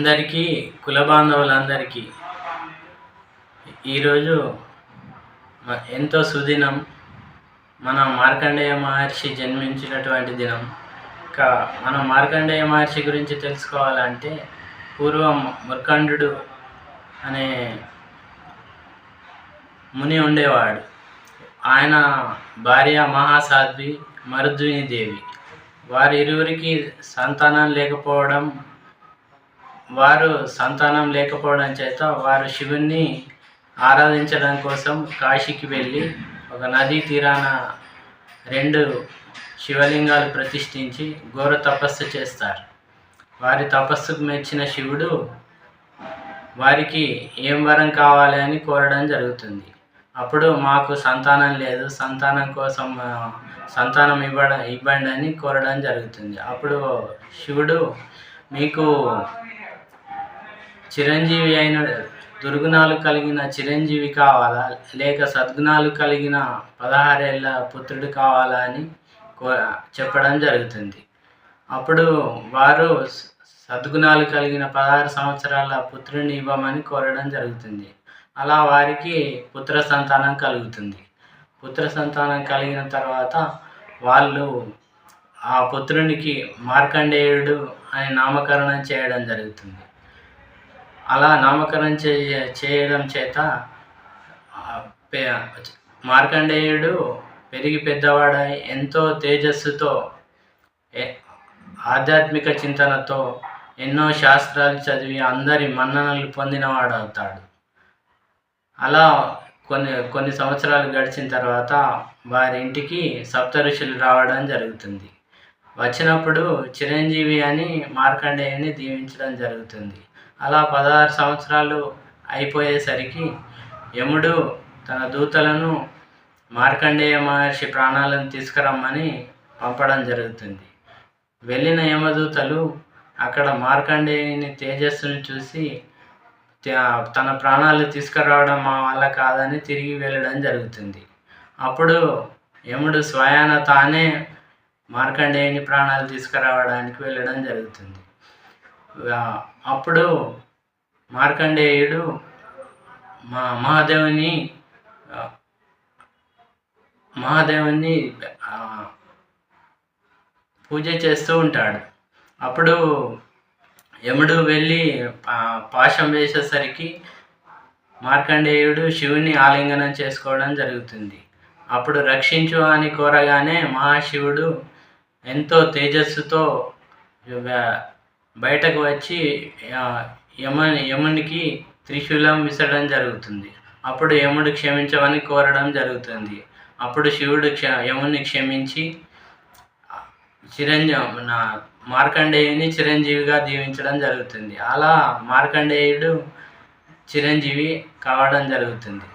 అందరికీ కుల బాంధవులందరికీ ఈరోజు ఎంతో సుదినం. మన మార్కండేయ మహర్షి జన్మించినటువంటి దినం. ఇంకా మనం మార్కండేయ మహర్షి గురించి తెలుసుకోవాలంటే పూర్వం ముర్కండు అనే ముని ఉండేవాడు. ఆయన భార్య మహాసాధ్వి మరుద్విని దేవి వారి ఇరువురికి సంతానం లేకపోవడం వారు సంతానం లేకపోవడం చేత వారు శివుణ్ణి ఆరాధించడం కోసం కాశీకి వెళ్ళి ఒక నదీ తీరాన రెండు శివలింగాలు ప్రతిష్ఠించి ఘోర తపస్సు చేస్తారు. వారి తపస్సుకు మెచ్చిన శివుడు వారికి ఏం వరం కావాలి అని కోరడం జరుగుతుంది. అప్పుడు మాకు సంతానం లేదు సంతానం కోసం సంతానం ఇవ్వడం ఇవ్వండి అని కోరడం జరుగుతుంది. అప్పుడు శివుడు మీకు చిరంజీవి అయిన దుర్గుణాలు కలిగిన చిరంజీవి కావాలా? లేక సద్గుణాలు కలిగిన పదహారేళ్ళ పుత్రుడు కావాలా అని చెప్పడం జరుగుతుంది. అప్పుడు వారు సద్గుణాలు కలిగిన పదహారు సంవత్సరాల పుత్రుని ఇవ్వమని కోరడం జరుగుతుంది. అలా వారికి పుత్ర సంతానం కలుగుతుంది. పుత్ర సంతానం కలిగిన తర్వాత వాళ్ళు ఆ పుత్రునికి మార్కండేయుడు అని నామకరణం చేయడం జరుగుతుంది. అలా నామకరణం చే చేయడం చేత మార్కండేయుడు పెరిగి పెద్దవాడై ఎంతో తేజస్సుతో ఆధ్యాత్మిక చింతనతో ఎన్నో శాస్త్రాలు చదివి అందరి మన్ననలు పొందినవాడు అవుతాడు. అలా కొన్ని కొన్ని సంవత్సరాలు గడిచిన తర్వాత వారి ఇంటికి సప్త ఋషులు రావడం జరుగుతుంది. వచ్చినప్పుడు చిరంజీవి అని మార్కండేయుని దీవించడం జరుగుతుంది. అలా పదహారు సంవత్సరాలు అయిపోయేసరికి యముడు తన దూతలను మార్కండేయ మహర్షి ప్రాణాలను తీసుకురమ్మని పంపడం జరుగుతుంది. వెళ్ళిన యమదూతలు అక్కడ మార్కండేయుని తేజస్సును చూసి త- తన ప్రాణాలు తీసుకురావడం మా వల్ల కాదని తిరిగి వెళ్ళడం జరుగుతుంది. అప్పుడు యముడు స్వయాన తానే మార్కండేయుని ప్రాణాలు తీసుకురావడానికి వెళ్ళడం జరుగుతుంది. అప్పుడు మార్కండేయుడు మా మహాదేవుని మహాదేవుని పూజ చేస్తూ ఉంటాడు. అప్పుడు యముడు వెళ్ళి పాశం వేసేసరికి మార్కండేయుడు శివుని ఆలింగనం చేసుకోవడం జరుగుతుంది. అప్పుడు రక్షించు అని కోరగానే మహాశివుడు ఎంతో తేజస్సుతో బయటకు వచ్చి ఆ, యమునికి త్రిశూలం విసరడం జరుగుతుంది. అప్పుడు యముడు క్షమించమని కోరడం జరుగుతుంది. అప్పుడు శివుడు క్ష యముని క్షమించి చిరంజీవి నా మార్కండేయుని చిరంజీవిగా దీవించడం జరుగుతుంది. అలా మార్కండేయుడు చిరంజీవి కావడం జరుగుతుంది.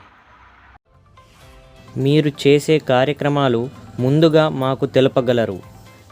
మీరు చేసే కార్యక్రమాలు ముందుగా మాకు తెలుపగలరు.